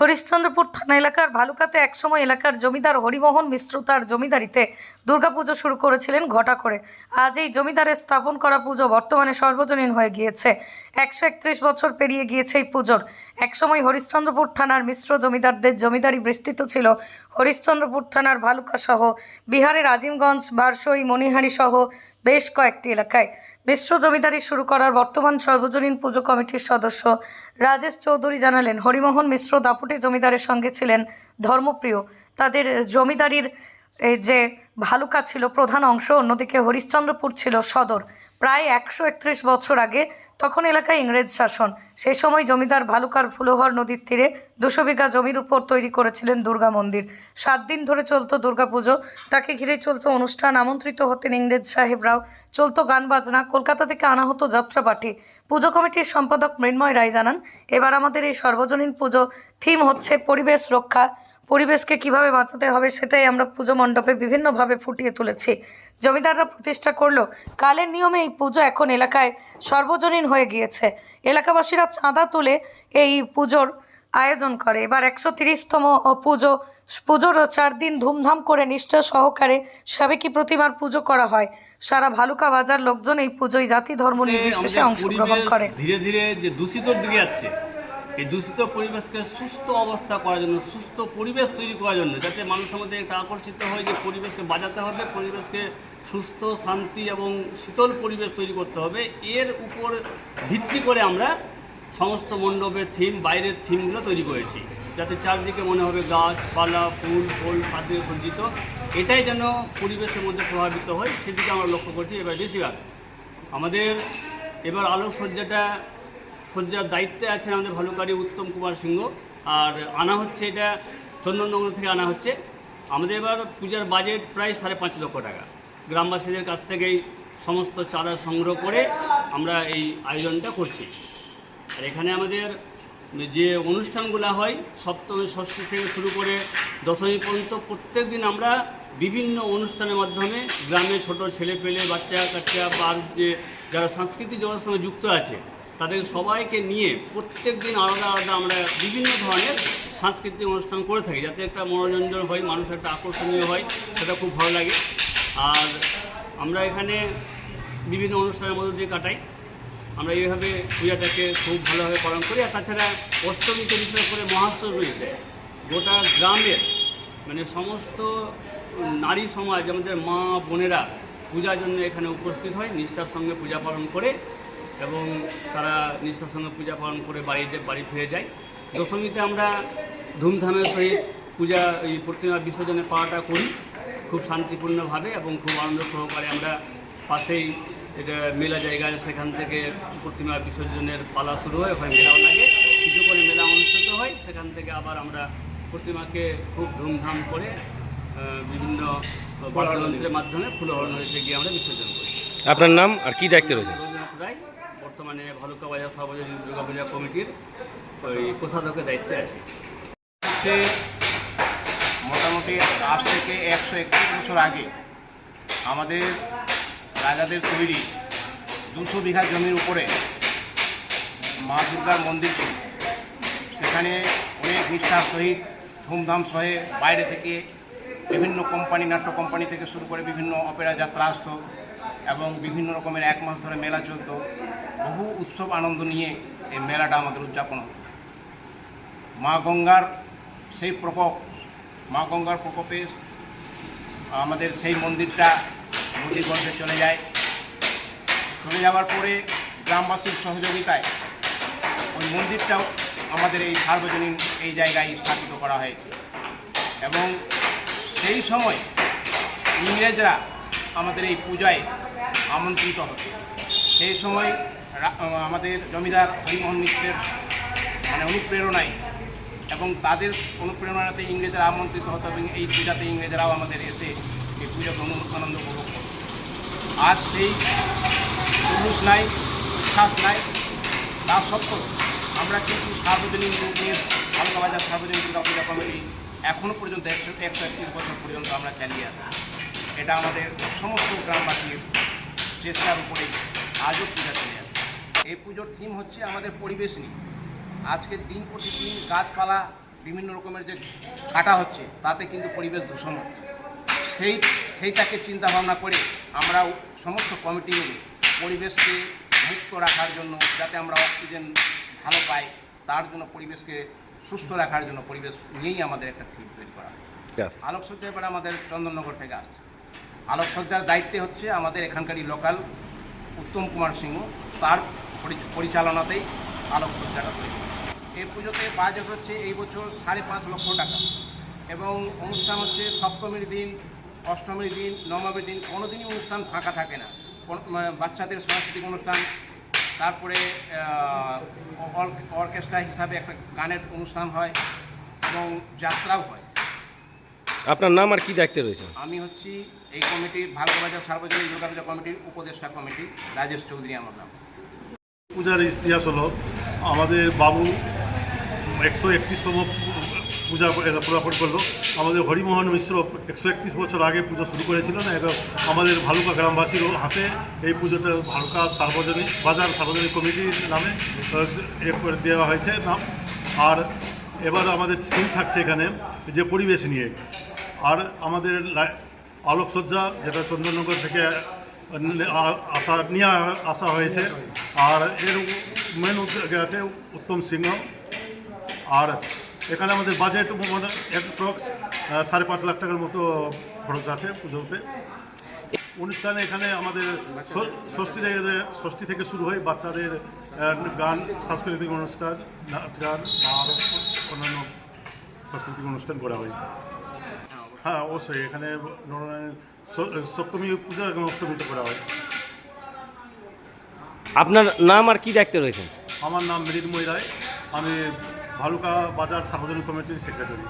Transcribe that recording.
হরিশ্চন্দ্রপুর থানা এলাকার ভালুকাতে একসময় এলাকার জমিদার হরিমোহন মিশ্র তার জমিদারিতে দুর্গাপুজো শুরু করেছিলেন ঘটা করে। আজ এই জমিদারের স্থাপন করা পুজো বর্তমানে সর্বজনীন হয়ে গিয়েছে। একশো একত্রিশ বছর পেরিয়ে গিয়েছে এই পুজোর। একসময় হরিশ্চন্দ্রপুর থানার মিশ্র জমিদারদের জমিদারি বিস্তৃত ছিল। হরিশ্চন্দ্রপুর থানার ভালুকা সহ বিহারের আজিমগঞ্জ, বারসই, মণিহারি সহ বেশ কয়েকটি এলাকায়। মিশ্র জমিদারি শুরু করার বর্তমান সর্বজনীন পুজো কমিটির সদস্য রাজেশ চৌধুরী জানালেন, হরিমোহন মিশ্র দাপুটে জমিদারের সঙ্গে ছিলেন ধর্মপ্রিয়। তাদের জমিদারির যে ভালুকা ছিল প্রধান অংশ, অন্যদিকে হরিশ্চন্দ্রপুর ছিল সদর। প্রায় একশো একত্রিশ বছর আগে তখন এলাকায় ইংরেজ শাসন। সেই সময় জমিদার ভালুকার ফুলোহর নদীর তীরে দুশো বিঘা জমির উপর তৈরি করেছিলেন দুর্গা মন্দির। সাত দিন ধরে চলতো দুর্গাপুজো তাকে ঘিরে চলতো অনুষ্ঠান। আমন্ত্রিত হতেন ইংরেজ সাহেবরাও। চলতো গান বাজনা। কলকাতা থেকে আনা হতো যাত্রাপাঠি। পুজো কমিটির সম্পাদক মৃন্ময় রায় জানান, এবার আমাদের এই সর্বজনীন পুজো থিম হচ্ছে পরিবেশ রক্ষা। পরিবেশকে কীভাবে বাঁচাতে হবে সেটাই আমরা পুজো মণ্ডপে বিভিন্নভাবে ফুটিয়ে তুলেছি। জমিদাররা প্রতিষ্ঠা করল। কালের নিয়মে এই পুজো এখন এলাকায় সর্বজনীন হয়ে গিয়েছে। এলাকাবাসীরা চাঁদা তুলে এই পুজোর আয়োজন করে। এবার একশো তিরিশতম পুজো পুজোর চার দিন ধুমধাম করে নিষ্ঠা সহকারে সাবেকি প্রতিমার পুজো করা হয়। সারা ভালুকা বাজার লোকজন এই পুজোয় জাতি ধর্ম নির্বিশেষে অংশগ্রহণ করে। ধীরে ধীরে যে দূষিতর দিকে যাচ্ছে এই দূষিত পরিবেশকে সুস্থ অবস্থা করার জন্য, সুস্থ পরিবেশ তৈরি করার জন্য, যাতে মানুষের মধ্যে একটা আকর্ষিত হয় যে পরিবেশকে বাজাতে হবে, পরিবেশকে সুস্থ, শান্তি এবং শীতল পরিবেশ তৈরি করতে হবে। এর উপর ভিত্তি করে আমরা সমস্ত মণ্ডপের থিম বাইরের থিমগুলো তৈরি করেছি, যাতে চারদিকে মনে হবে গাছপালা, ফুল, ফল পাতে সজ্জিত। এটাই যেন পরিবেশের মধ্যে প্রভাবিত হয়, সেদিকে আমরা লক্ষ্য করছি এবার বেশিরভাগ। আমাদের এবার আলোকসজ্জাটা সজ্জার দায়িত্বে আছেন আমাদের ভালুকারি উত্তম কুমার সিংহ। আর আনা হচ্ছে এটা চন্দননগর থেকে আনা হচ্ছে। আমাদের এবার পূজার বাজেট প্রায় সাড়ে পাঁচ লক্ষ টাকা। গ্রামবাসীদের কাছ থেকেই সমস্ত চাঁদা সংগ্রহ করে আমরা এই আয়োজনটা করছি। আর এখানে আমাদের যে অনুষ্ঠানগুলো হয়, সপ্তমী, ষষ্ঠী থেকে শুরু করে দশমী পর্যন্ত প্রত্যেক দিন আমরা বিভিন্ন অনুষ্ঠানের মাধ্যমে গ্রামে ছোট ছেলে পেলে বাচ্চা কাচ্চা বা যে যারা সাংস্কৃতিক জগতের সঙ্গে যুক্ত আছে তাদের সবাইকে নিয়ে প্রত্যেক দিন আলাদা আলাদা আমরা বিভিন্ন ধরনের সাংস্কৃতিক অনুষ্ঠান করে থাকি, যাতে একটা মনোরঞ্জন হয়, মানুষের একটা আকর্ষণীয় হয়, সেটা খুব ভালো লাগে। আর আমরা এখানে বিভিন্ন অনুষ্ঠানের মধ্যে দিয়ে কাটাই। আমরা এইভাবে পূজাটাকে খুব ভালোভাবে পালন করি। আর তাছাড়া অষ্টমীতে, বিশেষ করে মহাষ্টমীতে গোটা গ্রামের মানে সমস্ত নারী সমাজ, আমাদের মা বোনেরা পূজার জন্য এখানে উপস্থিত হয়, নিষ্ঠার সঙ্গে পূজা পালন করে। এবং তারা নিষ্ঠার সঙ্গে পূজা পালন করে বাড়িতে বাড়ি ফিরে যায়। দশমীতে আমরা ধুমধামের সহিত পূজা এই প্রতিমা বিসর্জনের পাওয়াটা করি খুব শান্তিপূর্ণভাবে এবং খুব আনন্দ সহকারে আমরা পাশেই এটা মেলা জায়গা আছে, সেখান থেকে প্রতিমা বিসর্জনের পালা শুরু হয় ওখানে মেলাও লাগে কিছু করে মেলা অনুষ্ঠিত হয় সেখান থেকে আবার আমরা প্রতিমাকে খুব ধুমধাম করে বিভিন্ন বাদ্যযন্ত্রের মাধ্যমে ফুলহরণ গিয়ে আমরা বিসর্জন করি। আপনার নাম আর কি দায়িত্বে রয়েছে রবীন্দ্রনাথ রায়। বর্তমানে ভালুকা বাজার সর্বজনীন দুর্গা পূজা কমিটির ওই কোষাধ্যক্ষের দায়িত্বে আছে। হচ্ছে মোটামুটি আজ থেকে একশো একত্রিশ বছর আগে আমাদের রাজাদের তৈরি দুশো বিঘা জমির উপরে মা দুর্গার মন্দির সেখানে অনেক নিষ্ঠার সহিত, ধুমধাম সহে বাইরে থেকে বিভিন্ন কোম্পানি, নাট্য কোম্পানি থেকে শুরু করে বিভিন্ন অপেরা যাত্রা আসতো এবং বিভিন্ন রকমের এক মাস ধরে মেলা চলতো। বহু উৎসব আনন্দ নিয়ে এই মেলাটা আমাদের উদযাপন হতো। মা গঙ্গার সেই প্রকোপ, মা গঙ্গার প্রকোপে আমাদের সেই মন্দিরটা নদী গর্ভে চলে যায়। চলে যাওয়ার পরে গ্রামবাসীর সহযোগিতায় ওই মন্দিরটাও আমাদের এই সার্বজনীন এই জায়গায় স্থাপিত করা হয়েছে। এবং সেই সময় ইংরেজরা আমাদের এই পূজায় আমন্ত্রিত হতো সেই সময় আমাদের জমিদার হরিমোহন মিত্রের মানে অনুপ্রেরণায় এবং তাদের অনুপ্রেরণাতে ইংরেজরা আমন্ত্রিত হতো এবং এই পূজাতে ইংরেজরাও আমাদের এসে এই পূজাকে আনন্দ উপভোগ করত। আজ সেই পুরুষ নাই বিশ্বাস নাই, তা সত্ত্বেও আমরা কিন্তু সার্বজনীন রূপ নিয়ে হালকা বাজার সার্বজনীন দুর্গা পূজা কমিটি এখনও পর্যন্ত একশো একশো একত্রিশ বছর পর্যন্ত আমরা চালিয়ে আসি। এটা আমাদের সমস্ত গ্রামবাসীর চেষ্টার উপরে আজও পূজা চলে আসে এই পুজোর থিম হচ্ছে আমাদের পরিবেশ নিয়ে। আজকের দিন প্রতিদিন গাছপালা বিভিন্ন রকমের যে কাটা হচ্ছে তাতে কিন্তু পরিবেশ দূষণ হচ্ছে। সেই সেইটাকে চিন্তা ভাবনা করে আমরা সমস্ত কমিটি মিলে পরিবেশকে মুক্ত রাখার জন্য যাতে আমরা অক্সিজেন ভালো পাই তার জন্য পরিবেশকে সুস্থ রাখার জন্য পরিবেশ নিয়েই আমাদের একটা থিম তৈরি করা হয়। আলোকসজ্জা এবার আমাদের চন্দননগর থেকে আসছে। আলোকসজ্জার দায়িত্বে হচ্ছে আমাদের এখানকারই লোকাল উত্তম কুমার সিংহ। তার পরিচালনাতেই আলোকসজ্জাটা তৈরি। এই পুজোতে বাজেট হচ্ছে এই বছর সাড়ে পাঁচ লক্ষ টাকা। এবং অনুষ্ঠান হচ্ছে সপ্তমীর দিন, অষ্টমীর দিন, নবমীর দিন কোনো দিনই অনুষ্ঠান ফাঁকা থাকে না। মানে বাচ্চাদের সাংস্কৃতিক অনুষ্ঠান, তারপরে অর্কেস্ট্রা হিসাবে একটা গানের অনুষ্ঠান হয় এবং যাত্রাও হয়। আপনার নাম আর কি দায়িত্বে রয়েছে? আমি হচ্ছি এই কমিটির ভারতবাজার সার্বজনীন দুর্গাপূজা কমিটির উপদেষ্টা কমিটি রাজেশ চৌধুরী আমার নাম। পূজার ইতিহাস হলো আমাদের বাবু একশো একত্রিশতম পূজা পুরাপুরি করল। আমাদের হরিমোহন মিশ্র একশো একত্রিশ বছর আগে পুজো শুরু করেছিলেন। এবং আমাদের ভালুকা গ্রামবাসীর হাতে। এই পুজোটা ভালুকা সার্বজনীন বাজার সার্বজনীন কমিটির নামে দেওয়া হয়েছে। নাম আর এবার আমাদের সিন থাকছে এখানে যে পরিবেশ নিয়ে। আর আমাদের আলোকসজ্জা যেটা চন্দননগর থেকে আসা, নিয়ে আসা হয়েছে। আর এর মেন উদ্যোগে আছে উত্তম সিংহ। আর এখানে আমাদের বাজেট অ্যাপ্রক্স সাড়ে পাঁচ লাখ টাকার মতো খরচ আছে পুজোতে। অনুষ্ঠানে এখানে আমাদের ষষ্ঠী থেকে ষষ্ঠী থেকে শুরু হয় বাচ্চাদের গান, সাংস্কৃতিক অনুষ্ঠান, নাচ গান, আর অন্যান্য সাংস্কৃতিক অনুষ্ঠান করা হয়। হ্যাঁ অবশ্যই এখানে সপ্তমী পূজা এবং অষ্টমীতে করা হয়। আপনার নাম আর কি দায়িত্বে রয়েছে আমার নাম মৃন্ময় রায় আমি ভালুকা বাজার সার্বজনীন কমিটির সেক্রেটারি।